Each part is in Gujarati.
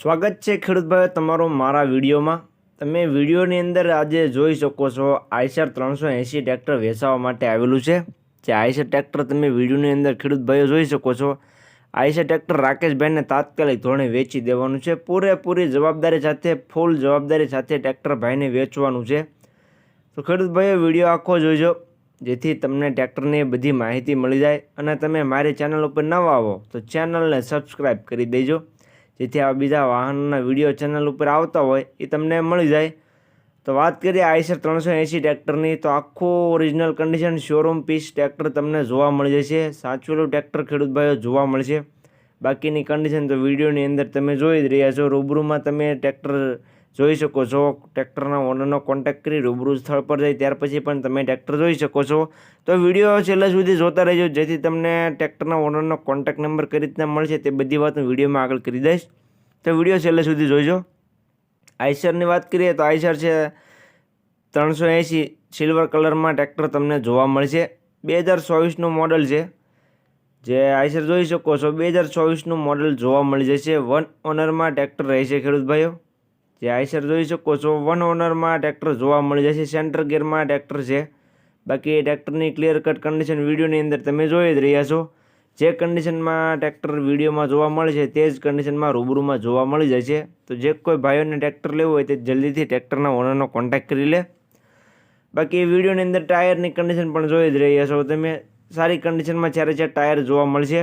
સ્વાગત છે ખેડૂતભાઈ તમારો મારા વિડીયોમાં. તમે વિડીયોની અંદર આજે જોઈ શકો છો આઈસર ત્રણસો એંસી ટ્રેક્ટર વેચાવા માટે આવેલું છે. જે આઈસર ટ્રેક્ટર તમે વિડીયોની અંદર ખેડૂતભાઈઓ જોઈ શકો છો. આઈસર ટ્રેક્ટર રાકેશભાઈને તાત્કાલિક ધોરણે વેચી દેવાનું છે. પૂરેપૂરી જવાબદારી સાથે, ફૂલ જવાબદારી સાથે ટ્રેક્ટર ભાઈને વેચવાનું છે. તો ખેડૂતભાઈઓ, વીડિયો આખો જોઈજો જેથી તમને ટ્રેક્ટરની બધી માહિતી મળી જાય અને તમે મારી ચેનલ ઉપર નવા આવો તો ચેનલને સબસ્ક્રાઈબ કરી દેજો. જેથી આ બીજા વાહનોના વીડિયો ચેનલ ઉપર આવતા હોય એ તમને મળી જાય. તો વાત કરીએ આઈસર ત્રણસો એંસી ટ્રેક્ટરની, તો આખું original condition showroom piece tractor તમને જોવા મળી જશે. સાચવેલું ટ્રેક્ટર ખેડૂત ભાઈઓ જોવા મળશે. બાકીની કન્ડિશન તો વિડીયોની અંદર તમે જોઈ જ રહ્યા છો. રૂબરૂમાં તમે ટ્રેક્ટર જોઈ શકો છો. ટ્રેક્ટરના ઓનરનો કોન્ટેક્ટ કરી રૂબરૂ સ્થળ પર જઈ ત્યાર પછી પણ તમે ટ્રેક્ટર જોઈ શકો છો. તો વીડિયો છેલ્લા સુધી જોતા રહેજો. જેથી તમને ટ્રેક્ટરના ઓનરનો કોન્ટેક્ટ નંબર કઈ રીતના મળશે તે બધી વાત હું વિડીયોમાં આગળ કરી દઈશ. તો વીડિયો છેલ્લે સુધી જોઈજો આઈસરની વાત કરીએ તો આઈસર છે ત્રણસો એંસી સિલ્વર કલરમાં ટ્રેક્ટર તમને જોવા મળશે. બે હજાર ચોવીસનું મોડલ છે. જે આઈસર જોઈ શકો છો. બે હજાર ચોવીસનું મોડલ જોવા મળી જશે. વન ઓનરમાં ટ્રેક્ટર રહેશે ખેડૂત ભાઈઓ. જે આઈસર જોઈ શકો છો. વન ઓનરમાં ટ્રેક્ટર જોવા મળી જશે. સેન્ટર ગિયરમાં ટ્રેક્ટર છે. બાકી ટ્રેક્ટરની ક્લિયર કટ કન્ડિશન વિડીયોની અંદર તમે જોઈ જ રહ્યા છો. જે કન્ડિશનમાં ટ્રેક્ટર વિડીયોમાં જોવા મળે છે, તે જ કન્ડિશનમાં રૂબરૂમાં જોવા મળી છે તો જે કોઈ ભાઈઓને ટ્રેક્ટર લેવું હોય તે જલ્દીથી ટ્રેક્ટરના ઓનરનો કોન્ટેક્ટ કરી લે. બાકી વિડીયોની અંદર ટાયરની કન્ડિશન પણ જોઈ જ રહ્યા છો તમે. સારી કન્ડિશનમાં જ્યારે ચાર ટાયર જોવા મળશે.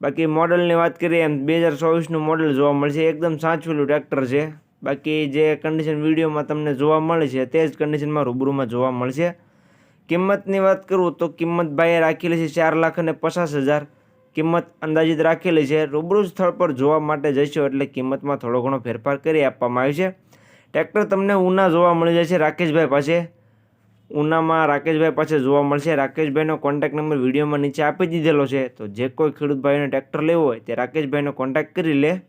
બાકી મોડલની વાત કરીએ એમ, બે હજાર ચોવીસનું મોડલ જોવા મળશે. એકદમ સાચવેલું ટ્રેક્ટર છે. બાકી જે કન્ડિશન વિડીયોમાં તમને જોવા મળે છે, તે જ કન્ડિશનમાં રૂબરૂમાં જોવા મળશે. કિંમતની વાત કરું તો કિંમત ભાઈએ રાખેલી છે ચાર લાખ અને પચાસ હજાર. કિંમત અંદાજિત રાખેલી છે, રૂબરૂ સ્થળ પર જોવા માટે જઈશો એટલે કિંમતમાં થોડો ઘણો ફેરફાર કરી આપવામાં આવ્યો છે. ટ્રેક્ટર તમને ઉના જોવા મળી જશે રાકેશભાઈ પાસે. ઉનામાં રાકેશભાઈ પાસે જોવા મળશે. રાકેશભાઈનો કોન્ટેક્ટ નંબર વિડીયોમાં નીચે આપી દીધેલો છે. તો જે કોઈ ખેડૂત ભાઈને ટ્રેક્ટર લેવો હોય તે રાકેશભાઈનો કોન્ટેક્ટ કરી લે.